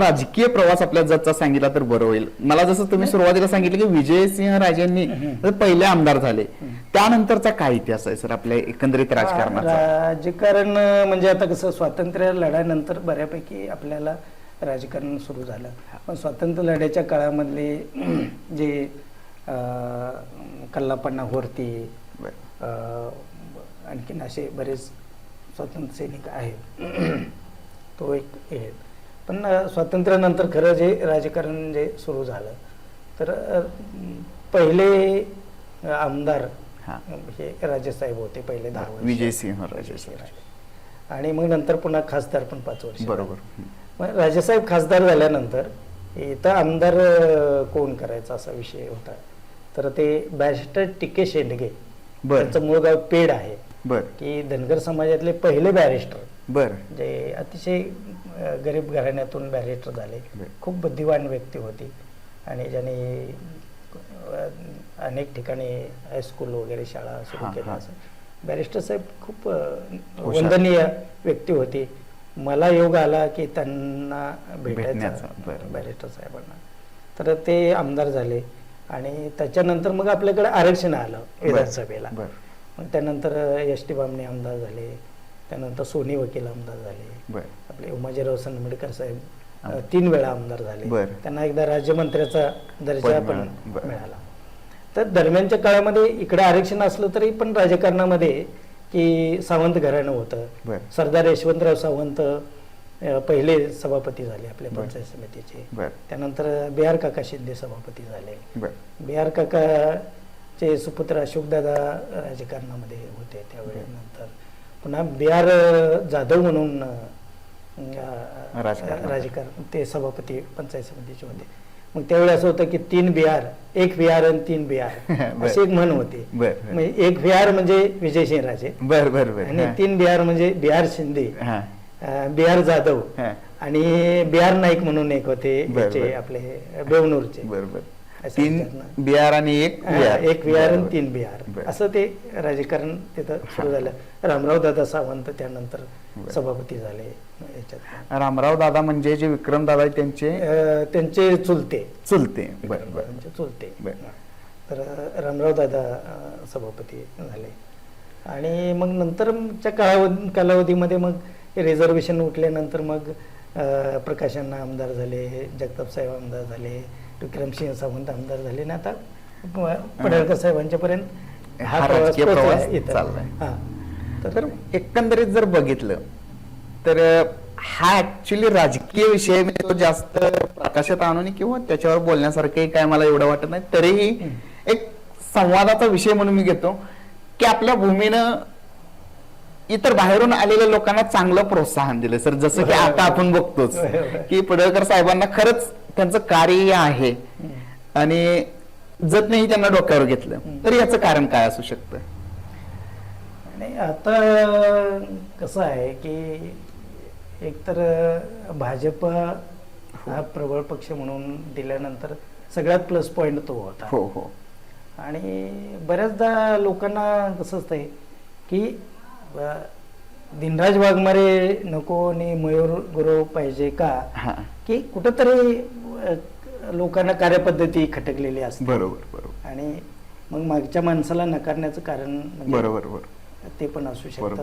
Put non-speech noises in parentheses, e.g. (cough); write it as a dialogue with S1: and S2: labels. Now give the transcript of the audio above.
S1: राजकीय प्रवास आपल्या जतचा सांगितला तर बरं होईल. मला जसं तुम्ही सुरुवातीला सांगितलं की विजयसिंह राजेंनी पहिले आमदार झाले. त्यानंतरचा काय इतिहास आहे सर आपल्या एकंदरीत राजकारणाचा?
S2: राजकारण म्हणजे आता कसं स्वातंत्र्य लढ्यानंतर बऱ्यापैकी आपल्याला राजकारण सुरू झालं. पण स्वातंत्र्य लढ्याच्या काळामधले (clears throat) जे कल्लापण्णा होरती आणखीन असे बरेच स्वातंत्र्य सैनिक आहेत. (clears throat) तो एक हे. पण स्वातंत्र्यानंतर खरं जे राजकारण जे सुरू झालं तर पहिले आमदार
S1: हा.
S2: राजेसाहेब होते पहिले दहा वर्ष.
S1: विजयसिंह राजे
S2: राजे. आणि मग नंतर पुन्हा खासदार पण पाच वर्ष
S1: बरोबर.
S2: मग राजेसाहेब खासदार झाल्यानंतर इथं आमदार कोण करायचा असा विषय होता? तर ते बॅरिस्टर टिके शेंडगे त्यांचं मूळ गाव पेड आहे.
S1: बर.
S2: की धनगर समाजातले पहिले बॅरिस्टर.
S1: बर.
S2: जे अतिशय गरीब घराण्यातून बॅरिस्टर झाले. खूप बुद्धिवान व्यक्ती होती. आणि ज्यांनी अनेक ठिकाणी हायस्कूल वगैरे शाळा सुरू केल्या. असं. बॅरिस्टर साहेब खूप. वंदनीय व्यक्ती होती. मला योग आला की त्यांना भेटायचा
S1: बरं.
S2: बॅरिस्टर साहेबांना. तर ते आमदार झाले. आणि त्याच्यानंतर मग आपल्याकडे आरक्षण आलं विधानसभेला. मग त्यानंतर एस टी बामणे आमदार झाले. त्यानंतर सोनी वकील आमदार झाले. आपले उमाजीराव सनमडेकर साहेब तीन वेळा आमदार झाले. त्यांना एकदा राज्यमंत्र्याचा दर्जा पण
S1: मिळालं.
S2: तर दरम्यानच्या काळामध्ये इकडे आरक्षण असलं तरी पण राजकारणामध्ये की सावंत घराणं होतं. सरदार यशवंतराव सावंत पहिले सभापती झाले आपल्या. पंचायत समितीचे. त्यानंतर बी आर काका शिंदे सभापती झाले.
S1: बर.
S2: बी आर काकाचे सुपुत्र अशोकदादा राजकारणामध्ये होते त्यावेळी नंतर. पुन्हा बी आर जाधव म्हणून. राजकारण ते सभापती पंचायत समितीचे होते मग त्यावेळी असं होतं की तीन बिहार एक बिहार आणि तीन बिहार. (laughs) अशी एक म्हण होती. म्हणजे एक बिहार म्हणजे विजयसिंह राजे
S1: बर बर बर
S2: आणि. तीन बिहार म्हणजे बिहार शिंदे
S1: हा
S2: बिहार जाधव. आणि बिहार नाईक म्हणून एक होते. आपले बेवनूरचे
S1: बर बर
S2: असं
S1: तीन. बिहार आणि एक बिहार.
S2: एक बिहार आणि. तीन बिहार. असं ते राजकारण तिथं सुरू झालं. रामराव दादा सावंत त्यानंतर. सभापती झाले याच्यात.
S1: रामराव दादा म्हणजे जे विक्रम दादा त्यांचे?
S2: त्यांचे चुलते.
S1: चुलते.
S2: त्यांचे चुलते. तर रामराव दादा सभापती झाले. आणि मग नंतरच्या कालावधी कालावधीमध्ये मग रिझर्वेशन उठल्यानंतर मग प्रकाशांना आमदार झाले जगताप साहेब आमदार झाले विक्रमसिंह सावंत आमदार झाले आणि आता पडळकर साहेबांच्या पर्यंत
S1: हा प्रवास. चाललाय.
S2: हा.
S1: तर एकंदरीत जर बघितलं तर हा ऍक्च्युली राजकीय विषय मी तो जास्त प्रकाशात आणून किंवा त्याच्यावर बोलण्यासारखं काय मला एवढं वाटत नाही तरीही एक संवादाचा विषय म्हणून मी घेतो की आपल्या भूमीनं इतर बाहेरून आलेल्या लोकांना चांगलं प्रोत्साहन दिलं सर जसं की आता आपण बघतोच. की पडळकर साहेबांना खरंच त्यांचं कार्य आहे. आणि जतनेही त्यांना डोक्यावर घेतलं. तर याचं कारण काय असू शकतं?
S2: आणि आता कसं आहे की एकतर भाजप हा प्रबळ पक्ष म्हणून दिल्यानंतर सगळ्यात प्लस पॉईंट तो होता.
S1: हो हो.
S2: आणि बऱ्याचदा लोकांना कसं असतंय की दिनराज वाघमारे नको आणि मयूर गुरव पाहिजे का?
S1: हा.
S2: की कुठंतरी अ, लोकांना कार्यपद्धती खटकलेली असते.
S1: बरोबर बरोबर.
S2: आणि मग मागच्या माणसाला नकारण्याचं कारण म्हणजे
S1: बरोबर बरोबर.
S2: ते पण असू शकतं.
S1: बरोबर.